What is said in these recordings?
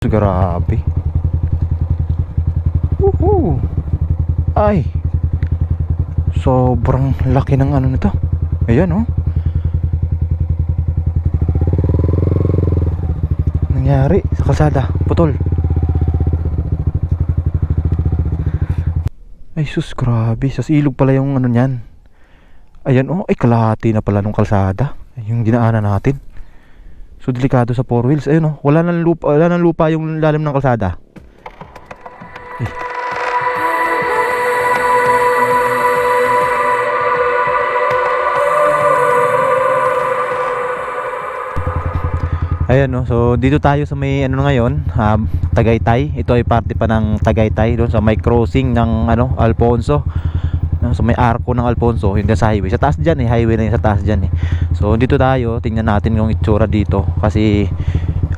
Grabe. Woohoo! Ay! Sobrang laki ng ano nito. Ayan oh. Nangyari sa kalsada. Putol. Ay sus, grabe. Sa ilog pala yung ano niyan. Ayan oh, ay kalahati na pala nung kalsada. Yung dinaanan natin. So delikado sa four wheels. Ayun oh, wala nang lupa, wala nang lupa yung lalim ng kalsada. Eh. Ayan no, so dito tayo sa may ano ngayon, um, Tagaytay. Ito ay parte pa ng Tagaytay doon sa may crossing ng ano, Alfonso. Sa may arko ng Alfonso, hindi sa highway. Sa taas diyan eh, highway na yun sa taas diyan eh. So dito tayo, tingnan natin yung itsura dito kasi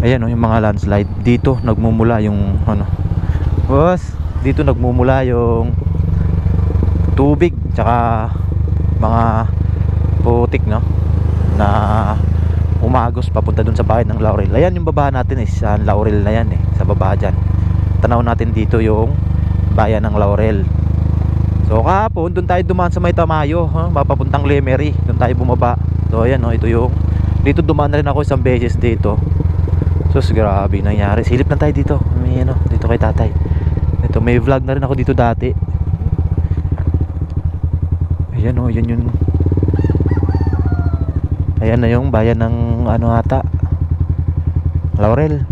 ayan no, yung mga landslide dito nagmumula yung ano. Boss, dito nagmumula yung tubig tsaka mga putik no na umagos papunta dun sa bahay ng Laurel. Ayan yung baba natin is sa Laurel na yan eh, sa baba dyan. Tanaw natin dito yung bayan ng Laurel. So kahapon, doon tayo dumaan sa may Tamayo, ha? mapapuntang Lemery. Doon tayo bumaba. So ayan, no, ito yung dito dumaan na rin ako isang beses dito. Sus, grabe nangyari. Silip na tayo dito. May ano, dito kay tatay. Ito, may vlog na rin ako dito dati. Ayan oh, yan yun. Ayan na yung bayan ng ano ata. Laurel.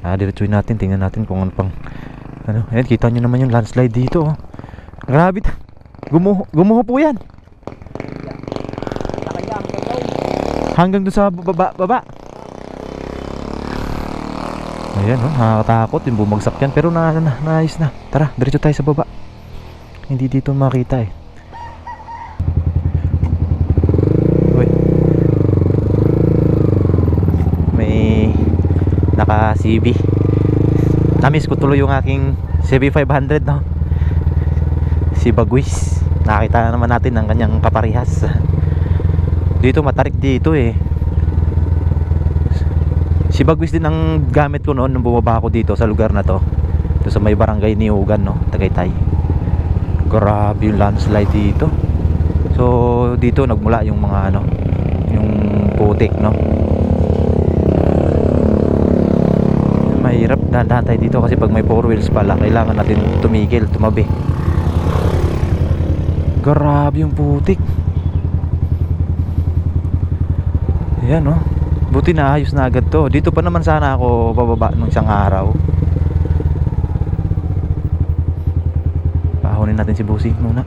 Ah, diretsuin natin, tingnan natin kung ano pang ano, ayan, kita nyo naman yung landslide dito. Oh. Grabe. Gumuho, gumuho po yan. Hanggang dun sa baba, baba. Ayan, oh, nakakatakot yung bumagsak yan. Pero na, na, naayos na. Tara, diretso tayo sa baba. Hindi dito makita eh. Uy. May naka CB. Namiss ko tuloy yung aking CB500 no. Si Bagwis. Nakita na naman natin ang kanyang kaparehas. Dito matarik dito eh. Si Bagwis din ang gamit ko noon nung bumaba ako dito sa lugar na to. Dito sa may barangay ni Ugan no, Tagaytay. Grabe yung landslide dito. So dito nagmula yung mga ano, yung putik no. Mahirap dahan tayo dito kasi pag may four wheels pala kailangan natin tumigil, tumabi. Grabe yung putik. Ayan no. Buti na ayos na agad to. Dito pa naman sana ako bababa nung isang araw. Pahonin natin si Bossing muna.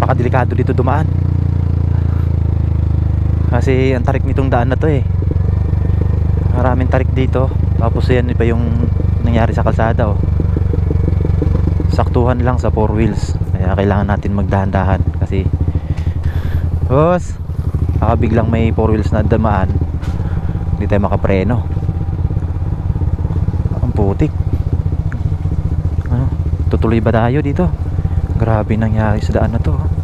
Baka delikado dito dumaan. Kasi ang tarik nitong daan na to eh. Maraming tarik dito. Tapos yan pa yung nangyari sa kalsada oh. Saktuhan lang sa four wheels. Kaya kailangan natin magdahan-dahan kasi Boss, baka biglang may four wheels na damaan. Hindi tayo makapreno. Ang putik. Ano? Tutuloy ba tayo dito? Grabe nangyari sa daan na to. oh.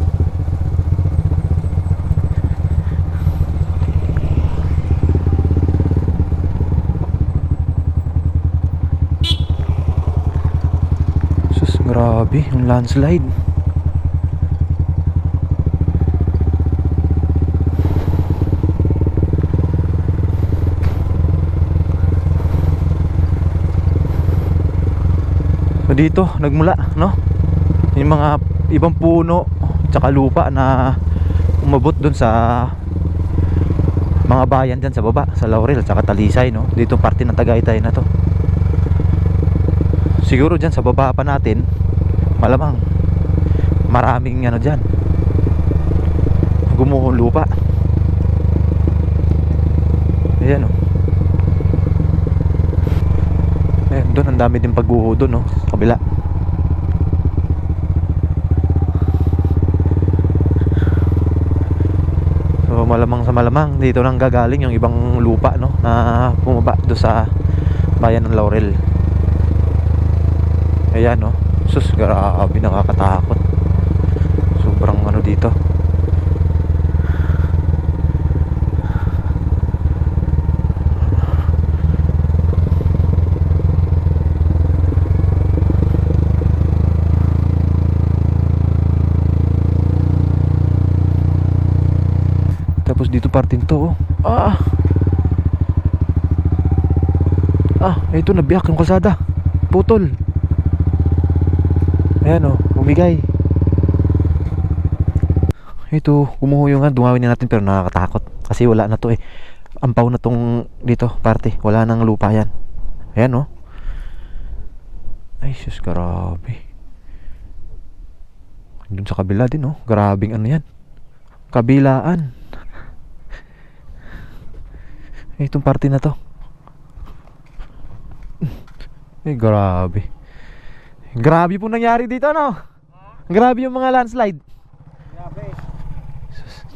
Sus, grabe yung landslide. So dito nagmula, no? Yung mga ibang puno tsaka lupa na umabot dun sa mga bayan dyan sa baba, sa Laurel tsaka Talisay, no? Dito parte ng Tagaytay na to. Siguro dyan sa baba pa natin, malamang maraming ano dyan. Gumuhong lupa. Ayan, oh. Eh, doon ang dami din pagguho doon, no? Sa kabila. Malamang sa malamang dito nang gagaling yung ibang lupa no na bumaba do sa bayan ng Laurel. Ayan no sus grabe nakakatakot. Sobrang ano dito. Tapos dito parting to oh. ah! Ah ito nabiyak yung kalsada. Putol. Ayan oh, bumigay. Ito, kumuho yung nga, dumawin na natin pero nakakatakot. Kasi wala na to eh. Ampaw na tong dito, parte. Wala nang lupa yan. Ayan oh. Ay, sus, grabe. Doon sa kabila din oh. Grabing ano yan. Kabilaan. Itong parte na to. Eh, grabe. Grabe po nangyari dito, no? Grabe yung mga landslide. Grabe.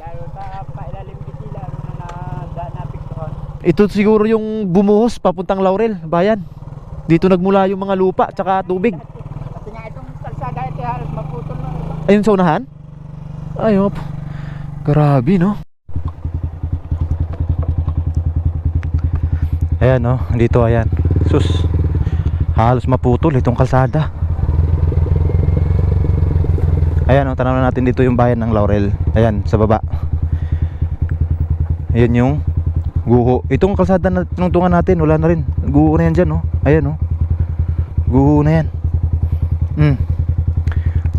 Lalo sa pailalim kasi lalo na na napiktuhan. Ito siguro yung bumuhos papuntang Laurel, bayan. Dito nagmula yung mga lupa tsaka tubig. Kasi nga itong kalsada ito halos maputol na. Ayun sa unahan? Ay, op. Grabe, no? Ayan, no? Dito, ayan. Sus. Halos maputol itong kalsada. Ayan, no? Tanaw na natin dito yung bayan ng Laurel. Ayan, sa baba. Ayan yung guho. Itong kalsada na tinungtungan natin, wala na rin. Guho na yan dyan, no? Ayan, no? Guho na yan. Hmm.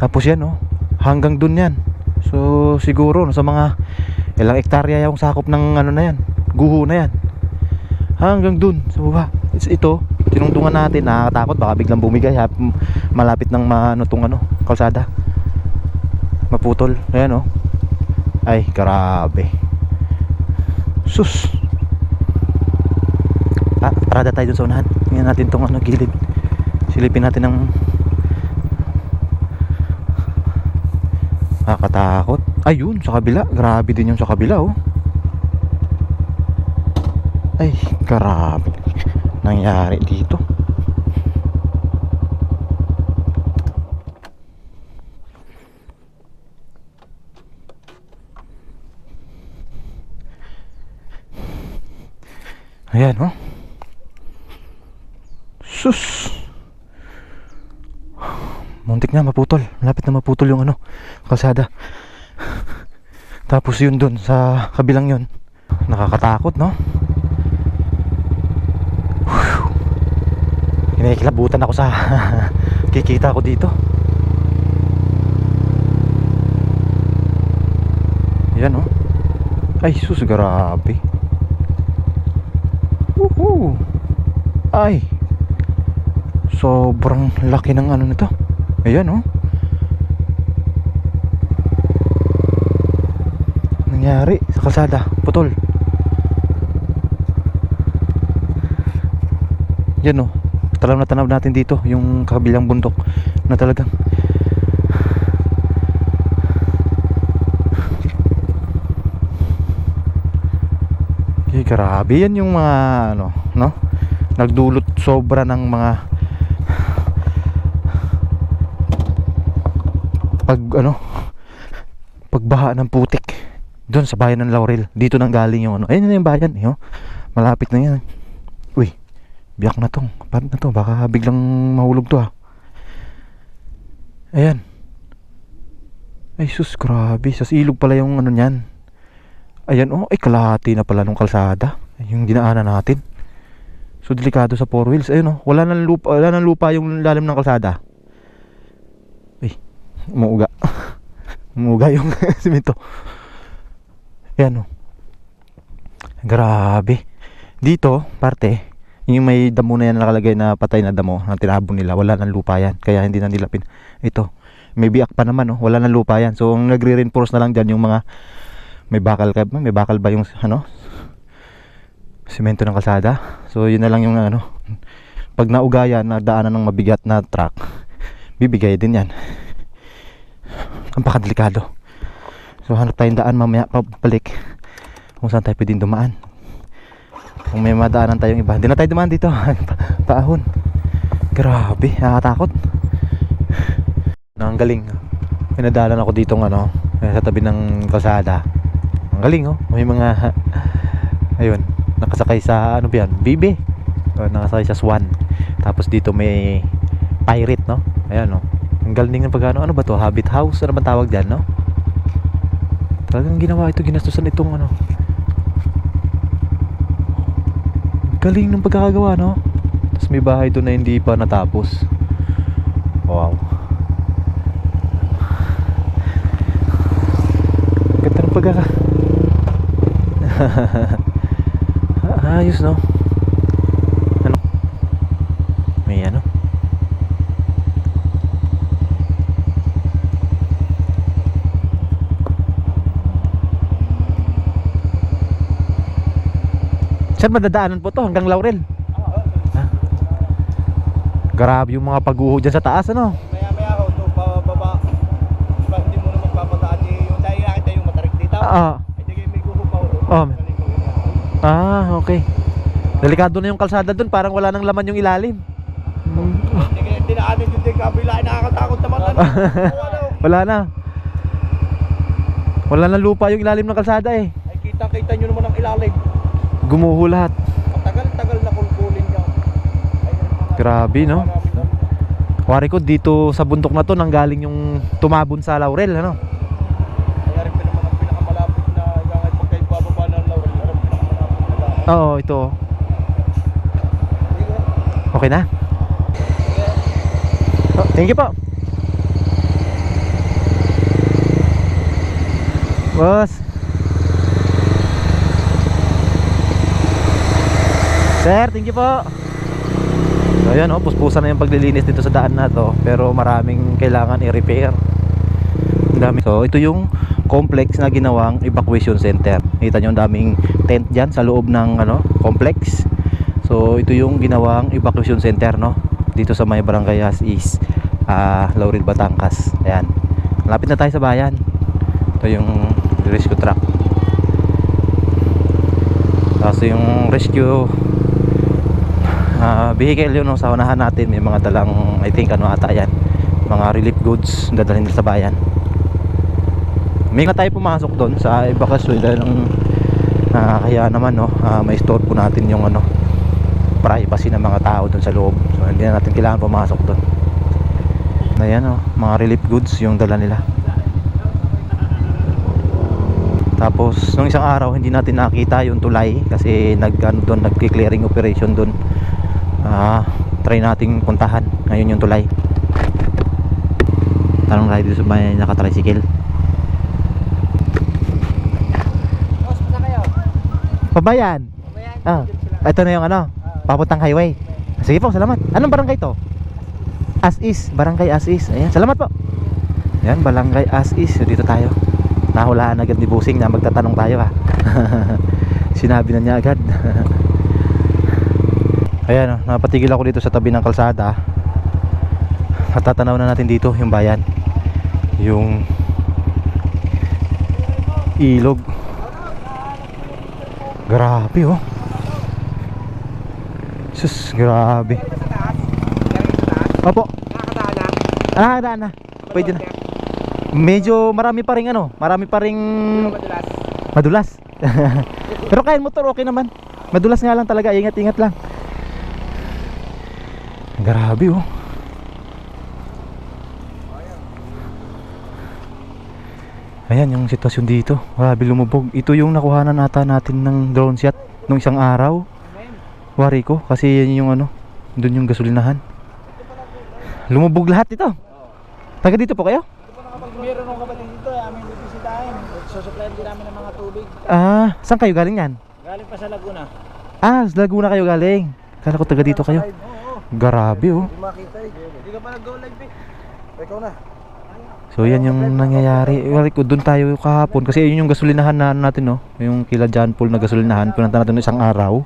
Tapos yan, no? Hanggang dun yan. So, siguro, no, sa mga ilang ektarya yung sakop ng ano na yan. Guho na yan. Hanggang dun, sa baba. It's ito, tinungtungan natin, nakakatakot, baka biglang bumigay, malapit ng maano tong ano, kalsada. Maputol. Ayan, oh. Ay, grabe. Sus. Ah, parada tayo dun sa unahan. Tingnan natin tong ano, gilid. Silipin natin ng Nakakatakot. Ayun, sa kabila. Grabe din yung sa kabila, oh. Ay, grabe. Nangyari dito. Ayan, oh. Sus. Muntik na maputol. Malapit na maputol yung ano, kalsada. Tapos yun dun sa kabilang yun. Nakakatakot, no? Kinikilabutan ako sa kikita ko dito. Yan, oh. Ay, sus, grabe. Ay, sobrang laki ng ano nito. Ayan, oh. Nangyari sa kalsada, putol. Yan, oh. Tanaw na tanaw natin dito, yung kabilang bundok na talagang Eh, grabe yan yung mga ano, no? Nagdulot sobra ng mga pag ano pagbaha ng putik doon sa bayan ng Laurel. Dito nang galing yung ano ayun na yung bayan eh, oh. malapit na yan. Uy biyak na tong paano na to. Baka biglang mahulog to ah. Ayan. Ay sus grabe. Sa ilog pala yung ano niyan. Ayan oh ay kalahati na pala nung kalsada. Yung dinaanan natin so delikado sa four wheels. Ayun oh. Wala nang lupa wala nang lupa yung lalim ng kalsada. Umuuga. Umuuga yung simento. Yan o grabe. Dito parte yung may damo na yan nakalagay na patay na damo na tinabon nila wala nang lupa yan kaya hindi na nila pin ito may biak pa naman oh. Wala nang lupa yan. So ang nagre-reinforce na lang dyan yung mga may bakal ka may bakal ba yung ano simento ng kalsada. So yun na lang yung ano pag nauga yan na daanan ng mabigat na truck bibigay din yan. Napakadelikado so hanap tayong daan mamaya pabalik kung saan tayo pwedeng dumaan. Kung may madaanan tayong iba. Hindi na tayo dumaan dito. Pa- paahon. Grabe nakakatakot. Ang galing. Pinadalan ako dito ng ano sa tabi ng kalsada. Ang galing oh. May mga ayun nakasakay sa ano ba yan? BB o, oh, nakasakay sa Swan. Tapos dito may pirate no? Ayan no? Ang galing ng pagano ano ba to? Habit house? Ano ba tawag diyan no? Talagang ginawa ito ginastusan itong ano? Galing ng pagkakagawa no? Tapos may bahay doon na hindi pa natapos. Wow. Ganda ng pagkaka Ayos, no? Ano? May ano? Saan madadaanan po to? Hanggang Laurel? Ah. Grabe yung mga pag-uho dyan sa taas, ano? Maya maya ito bababa. Diba hindi mo na magpapadaan eh, yung dahil nakita yung matarik dito. Ah, Ay di kayo may guho pa ulo. Oh, may- ah, okay. Delikado na yung kalsada dun, parang wala nang laman yung ilalim. Hindi kayo dinaanin yung kabila nakakatakot naman. Wala na. Wala na lupa yung ilalim ng kalsada eh. Ay kita kita nyo naman ang ilalim. Gumuho lahat. Matagal-tagal na kulkulin. Ay, Grabe, no? Wari ko dito sa bundok na to nanggaling yung tumabon sa Laurel, ano? Oo, ito. Sige. Okay na? Oh, thank you po. Boss. Sir, thank you po. So ayan oh, puspusan na yung paglilinis dito sa daan na to Pero maraming kailangan i-repair dami So ito yung complex na ginawang evacuation center. Kita nyo ang daming tent dyan sa loob ng ano, complex. So ito yung ginawang evacuation center no? Dito sa may barangay is ah Laurel Batangas. Ayan. Lapit na tayo sa bayan. Ito yung rescue truck. Tapos yung rescue ah vehicle yun no, sa unahan natin may mga dalang I think ano ata yan? Mga relief goods dadalhin sa bayan may nga tayo pumasok doon sa evacuation dahil ng ah, kaya naman no ah, may store po natin yung ano privacy ng mga tao doon sa loob. So hindi na natin kailangan pumasok doon. Ayan oh, mga relief goods yung dala nila. Tapos nung isang araw hindi natin nakita yung tulay kasi nag ano doon nagki-clearing operation doon. Ah try nating puntahan ngayon yung tulay. Tanong dito sa bayan naka-tricycle Boss, pasa kayo. Pabayan. Mamaya, ah ito na yung ano papuntang highway. Sige po salamat. Anong barangay to? As is. Barangay as is. Ayan salamat po. Ayan barangay as is. Dito tayo. Nahulaan agad ni Busing na magtatanong tayo ha sinabi na niya agad. Ayan oh, napatigil ako dito sa tabi ng kalsada natatanaw na natin dito yung bayan. Yung ilog grabe oh. Sus grabe. Opo. Ah daan na. Pwede na. Medyo marami pa rin ano marami pa rin Madulas. madulas pero kaya motor okay naman. Madulas nga lang talaga ingat ingat lang. Grabe oh ayan yung sitwasyon dito grabe lumubog ito yung nakuhanan ata natin ng drone shot nung isang araw wari ko kasi yan yung ano doon yung gasolinahan lumubog lahat ito taga dito po kayo Meron ng kapatid dito, eh, aming bibisitahin. Susuplayan din namin ng mga tubig. ah saan kayo galing yan Galing pa sa Laguna. ah sa Laguna kayo galing kala ko taga dito kayo grabe oh Hindi makita eh. Hindi ka pa nag-go live eh. Ikaw na. So yan yung nangyayari. Ko doon tayo kahapon kasi yun yung gasolinahan na ano natin no. Yung kila John Paul na gasolinahan pinunta natin ng isang araw.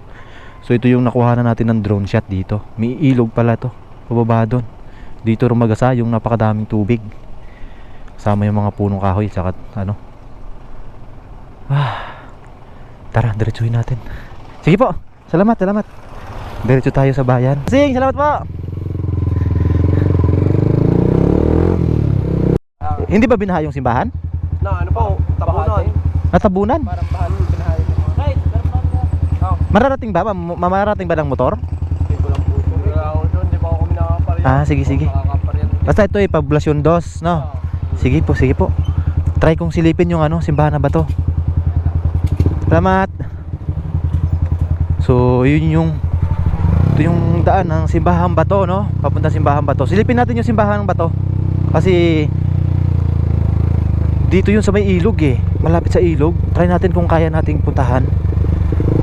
So ito yung nakuha na natin ng drone shot dito. May ilog pala to. Pababa doon. Dito rumagasa yung napakadaming tubig. Kasama yung mga punong kahoy saka ano. Ah. Tara, diretsuhin natin. Sige po. Salamat, salamat. Diretso tayo sa bayan. Sing, salamat po. Hindi ba binaha yung simbahan? Na ano po, tabunan. Natabunan? Parang bahal yung binahay ng mga. Right, Oh, Mararating ba? Mam- mamarating ba ng motor? hindi ko lang po. Hindi ako doon, di ba ako kami nakakaparyan. Ah, sige, sige. Nakakaparyan. Basta ito eh, Poblacion 2, no? Sige po, sige po. Try kong silipin yung ano, simbahan na ba to? Salamat. So, yun yung Ito yung daan ng Simbahan Bato, no? Papunta Simbahan Bato. Silipin natin yung Simbahan Bato. Kasi dito yun sa may ilog eh. Malapit sa ilog. Try natin kung kaya nating puntahan.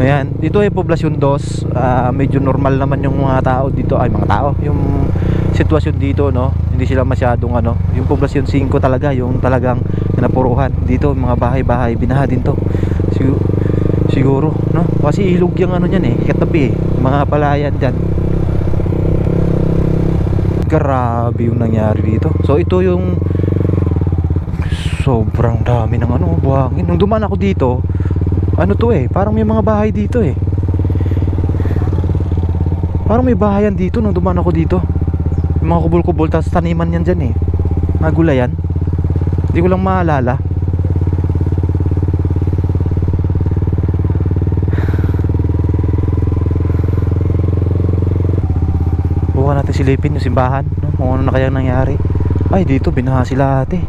Ayan, dito ay poblasyon 2. Ah, medyo normal naman yung mga tao dito. Ay, mga tao. Yung sitwasyon dito, no? Hindi sila masyadong ano. Yung poblasyon 5 talaga, yung talagang napuruhan. Dito, mga bahay-bahay, binaha din to. Siguro, siguro, no? Kasi ilog yung ano niyan eh, katabi eh. Mga palayan dyan. Grabe yung nangyari dito. So, ito yung sobrang dami ng ano, buhangin. Nung dumaan ako dito, ano to eh, parang may mga bahay dito eh. Parang may bahayan dito nung dumaan ako dito. Yung mga kubol-kubol, tapos taniman yan dyan eh. Mga gulayan. Hindi ko lang maalala. Bukan natin silipin yung simbahan. No? Kung ano na kayang nangyari. Ay, dito binaha sila ate.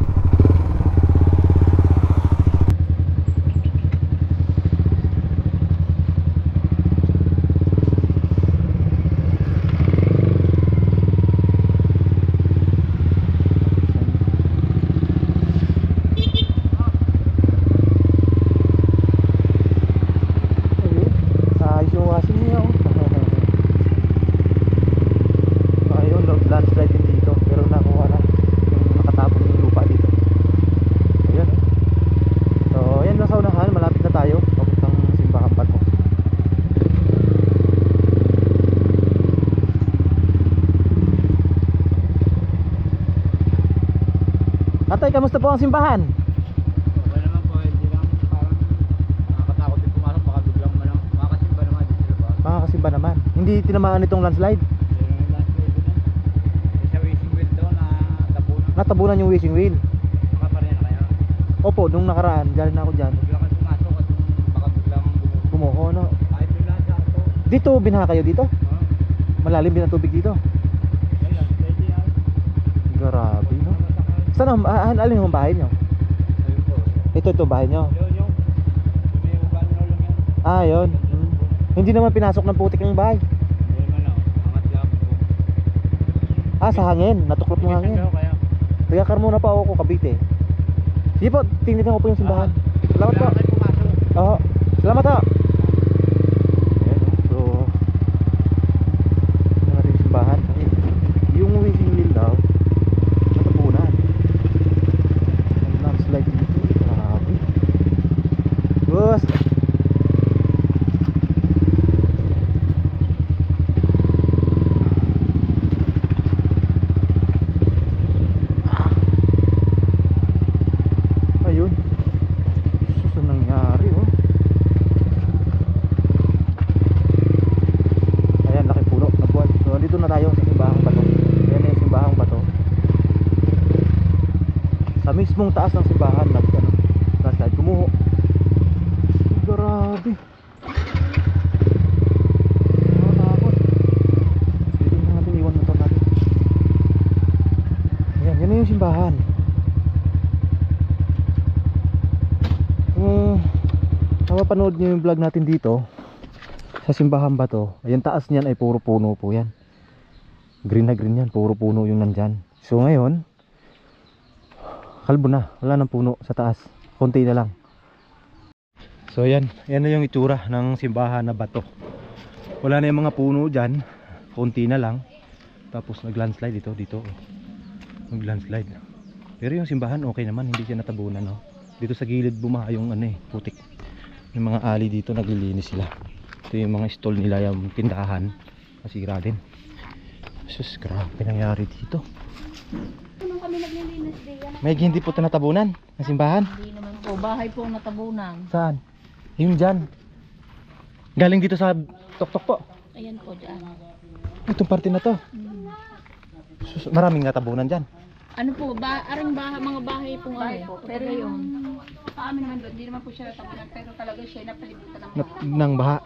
Ayos yung washing niya oh. Ayun, log- landslide din dito Pero nakuha na Yung nakatapon yung lupa dito Ayun So, ayan na sa unahan Malapit na tayo Papuntang simbahan pa to Atay, kamusta po ang simbahan? Wala naman po, hindi lang parang nakakatakot din pumasok, baka biglang malang makasimba naman din sila ba? Makakasimba naman Hindi tinamaan itong landslide last day doon eh. Sa wishing well daw na tapunan. Natabunan yung wishing wheel Makapareha na kayo. Opo, nung nakaraan Galing na ako dyan Bigla ka pumasok at baka biglang gumuho. Kumuho, no? Kahit bigla sa auto. Dito, binaha kayo dito? Oh, Malalim din ang tubig dito yan lang, pwede yan. Grabe, no? Saan ang, ah, ah, alin yung bahay nyo? Ayun po. Ito, ito bahay nyo Yun yung, may uban na lang yan. Ah, yun Hmm. Hindi naman pinasok ng putik ng bahay naman oh, angat lang po. Ah, sa hangin, natuklop ng hangin Minsan daw kaya. Taga muna pa ako, Cavite Sige po, tingnan ko po yung simbahan Salamat po Wala kayo pumasok. Oo, salamat po Ayan, so Ito natin yung simbahan Ay, Yung wishing wheel daw Natapunan Ang landslide dito Grabe Boss Ayun Sus, ang nangyari oh Ayan, laki puno na buwan So, dito na tayo sa simbahang bato Ayan na yung simbahang bato Sa mismong taas ng simbahan nag, ano, landslide kumuho. Grabe. Ayan, yan na yung simbahan. Kung napapanood nyo yung vlog natin dito? Sa simbahan ba to? Ayan taas niyan ay puro puno po yan. Green na green yan puro puno yung nandyan. So ngayon kalbo na. Wala nang puno sa taas. Konti na lang. So yan. Yan na yung itsura ng simbahan na bato. Wala na yung mga puno dyan. Konti na lang. Tapos nag landslide dito dito nag landslide pero yung simbahan okay naman. Hindi siya natabunan no dito sa gilid bumaha yung ano eh putik. Yung mga ali dito naglilinis sila. Ito yung mga stall nila yung tindahan. Masira din. Sus grabe nangyari dito. Nung kami naglilinis diyan. May hindi po ito natabunan na simbahan Hindi naman po. Bahay po ang natabunan. saan? yung dyan galing dito sa tuktok po Ayan po dyan. itong parte na to Hmm. sus, maraming natabunan dyan Ano po, ba, aring bahay, mga bahay po ano. Po, pero yung sa amin naman doon, hindi naman po siya natabunan. Pero talaga siya napalibutan ng na, ng baha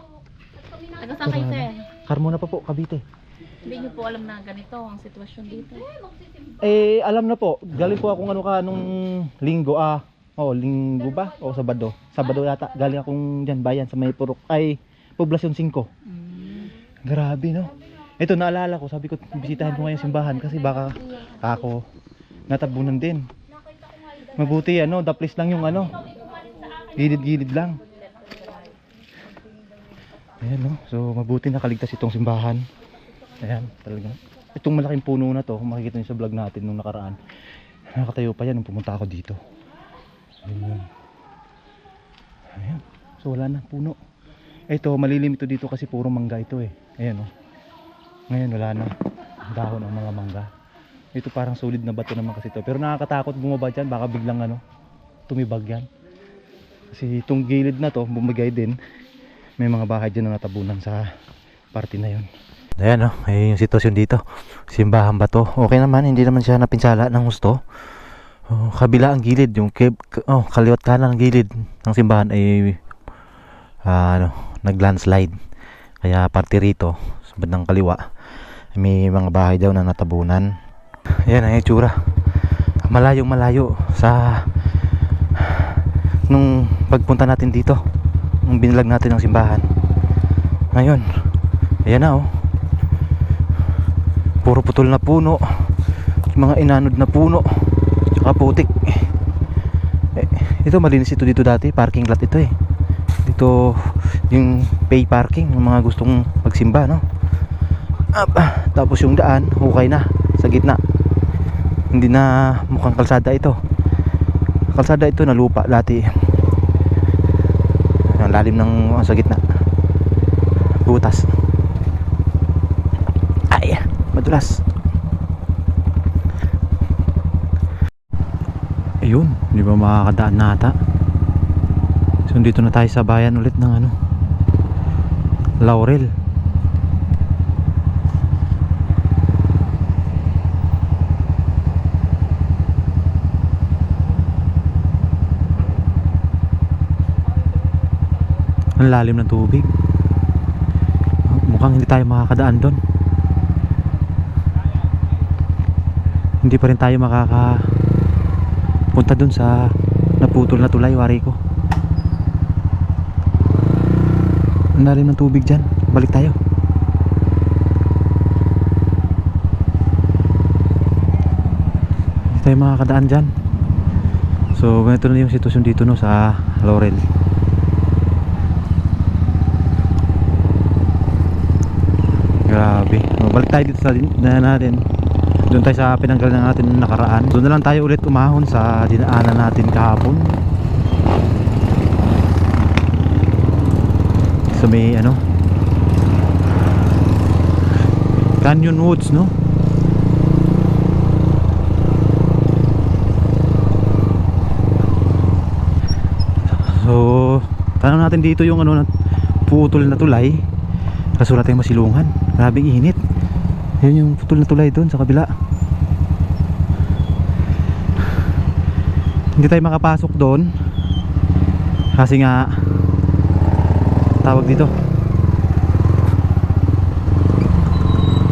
Taga saan kayo sir? Carmona pa po Cavite Hindi niyo po alam na ganito ang sitwasyon dito. Eh, alam na po. Galing po ako ano ka nung linggo ah. Oh, linggo ba? O Sabado. Sabado yata. Galing akong diyan bayan sa may Purok ay poblasyon 5. Hmm. Grabe no. Ito, naalala ko, sabi ko, bisitahin ko ngayon simbahan kasi baka ako natabunan din. Mabuti, ano, daplis lang yung ano, gilid-gilid lang. Ayan, no? So, mabuti nakaligtas itong simbahan. Ayan, talaga. Itong malaking puno na to, makikita niyo sa vlog natin nung nakaraan. Nakatayo pa yan nung pumunta ako dito. Ayun. Ayan. So, wala na, puno. Ito, malilim ito dito kasi puro mangga ito eh. Ayan, oh. Ngayon wala na dahon ang mga mangga. Ito parang solid na bato naman kasi ito. Pero nakakatakot bumaba dyan. Baka biglang ano, tumibag yan. Kasi itong gilid na to, bumigay din. May mga bahay dyan na natabunan sa party na yon. Ayan oh, ay yung sitwasyon dito. Simbahan ba to? Okay naman, hindi naman siya napinsala ng gusto. Oh, kabila ang gilid, yung ke, oh, kaliwat kanan ang gilid ng simbahan ay ah, ano, nag-landslide. Kaya party rito, sa bandang kaliwa, may mga bahay daw na natabunan. Ayan ang itsura. Malayong malayo sa nung pagpunta natin dito. Nung binilag natin ang simbahan. Ngayon, ayan na oh. Puro putol na puno. Mga inanod na puno. Tsaka putik. Eh, ito malinis ito dito dati. Parking lot ito eh. Dito yung pay parking ng mga gustong magsimba no. Up, tapos yung daan, hukay na sa gitna. Hindi na mukhang kalsada ito. Kalsada ito na lupa dati. Ang lalim ng sa gitna. Butas. Madulas. Ayun, di ba makakadaan na ata? So dito na tayo sa bayan ulit ng ano Laurel Ang lalim ng tubig Mukhang hindi tayo makakadaan doon Hindi pa rin tayo makaka Punta doon sa Naputol na tulay wari ko Ang lalim ng tubig dyan. Balik tayo. Hindi tayo makakadaan dyan. So, ganito na yung sitwasyon dito no sa Laurel. Grabe. Balik tayo dito sa na natin. Doon tayo sa pinanggalan natin nung nakaraan. Doon na lang tayo ulit umahon sa dinaanan natin kahapon. sa may ano? Canyon Woods no? So tanong natin dito yung ano na- putol na tulay. Kaso wala tayong masilungan grabing init yun yung putol na tulay doon sa kabila. Hindi tayo makapasok doon. Kasi nga tawag dito.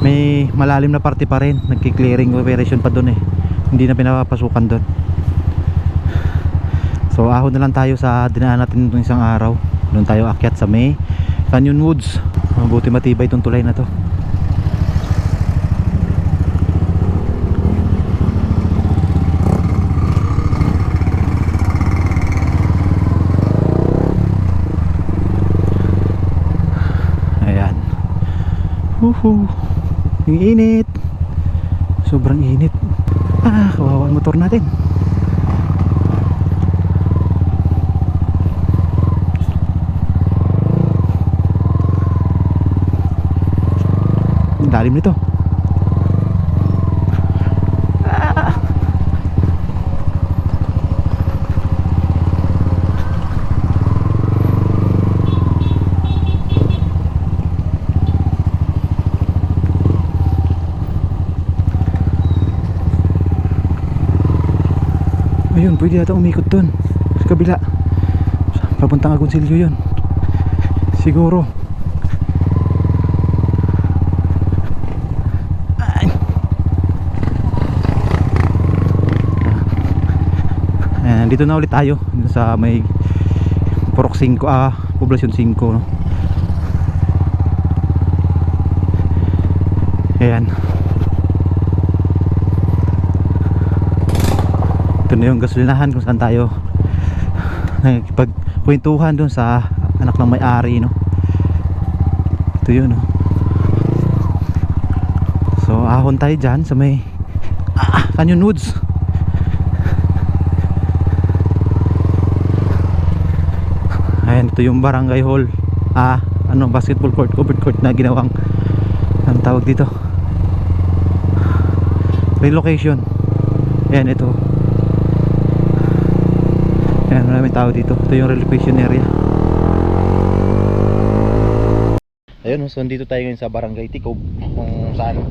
May malalim na parte pa rin. Nagki-clearing operation pa doon eh. Hindi na pinapapasukan doon. So ahon na lang tayo sa dinaan natin nung isang araw. Doon tayo akyat sa may Canyon Woods. Mabuti matibay itong tulay na to Ayan. Huhu. Yung init. Sobrang init. Ah, kawawa ang motor natin. Ang lalim nito. Ah. Ayun, pwede yata umikot dun. Sa kabila. Papuntang Agoncillo yun. Siguro. Ay. Ayan, dito na ulit tayo. Dito sa may Purok 5, ah, Poblasyon 5, no? Ayan. Ito na yung gasolinahan kung saan tayo nagpagkwentuhan doon sa anak ng may-ari, no? Ito yun, no? So, ahon tayo dyan sa may ah, Canyon Woods. Ayan, ito yung barangay hall. Ah, ano, basketball court, covered court na ginawang ang tawag dito. Relocation. Ayan, ito. Ayan, maraming tao dito. Ito yung relocation area. Ayun, so dito tayo ngayon sa Barangay Tikob kung saan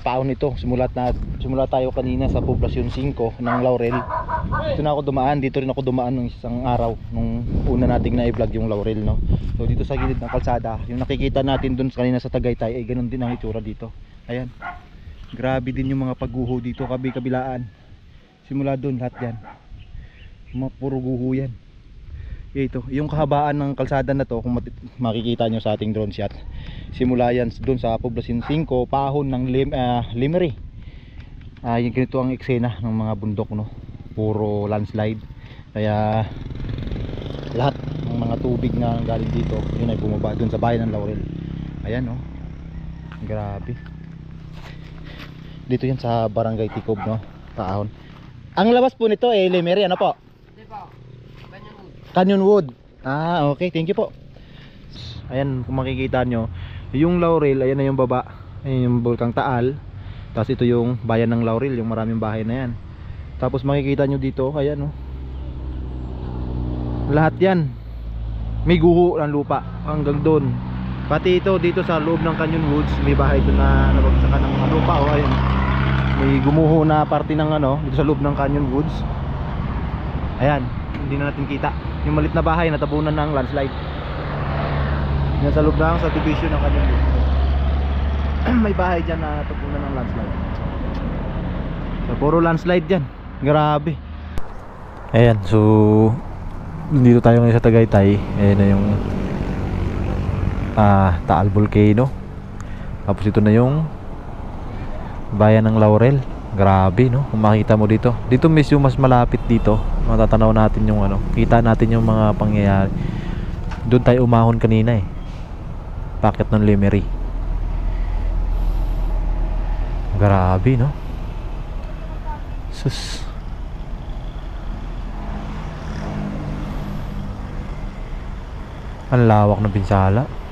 paon ito. Simulat na simula tayo kanina sa poblasyon 5 ng Laurel. Dito na ako dumaan, dito rin ako dumaan ng isang araw nung una nating na-vlog yung Laurel, no. So dito sa gilid ng kalsada, yung nakikita natin dun kanina sa Tagaytay ay ganun din ang itsura dito. Ayan. Grabe din yung mga pagguho dito, kabi-kabilaan. Simula dun lahat yan. Mga puro guho yan. Ito, yung kahabaan ng kalsada na to, kung makikita nyo sa ating drone shot, simula yan doon sa poblasyon 5, pahon ng lim, ah, Limery. Ah, yung ganito ang eksena ng mga bundok, no? Puro landslide. Kaya lahat ng mga tubig na galing dito, yun ay bumaba doon sa bayan ng Laurel. Ayan, no? Grabe. Dito yan sa Barangay Tikob, no? Taon. Ang labas po nito eh, Limery, ano po? Canyon Wood. Ah, okay. Thank you po. Ayan, kung makikita nyo, yung Laurel, ayan na yung baba. Ayan yung Bulkang Taal. Tapos ito yung bayan ng Laurel, yung maraming bahay na yan. Tapos makikita nyo dito, ayan oh. Lahat yan. May guho ng lupa hanggang doon. Pati ito dito sa loob ng Canyon Woods, may bahay doon na nabagsakan ng mga lupa oh, ayun. May gumuho na parte ng ano, dito sa loob ng Canyon Woods. Ayan, hindi na natin kita. Yung malit na bahay natabunan ng landslide. Yan sa loob ng subdivision ng kanyang May bahay dyan na natabunan ng landslide. So, puro landslide dyan. Grabe. Ayan, so dito tayo ngayon sa Tagaytay. Ayan na yung ah, Taal Volcano. Tapos ito na yung bayan ng Laurel. Grabe, no? Kung makita mo dito. Dito mismo mas malapit dito. Matatanaw natin yung ano. Kita natin yung mga pangyayari. Doon tayo umahon kanina eh. Packet ng Lemery. Grabe, no? Sus. Ang lawak ng pinsala.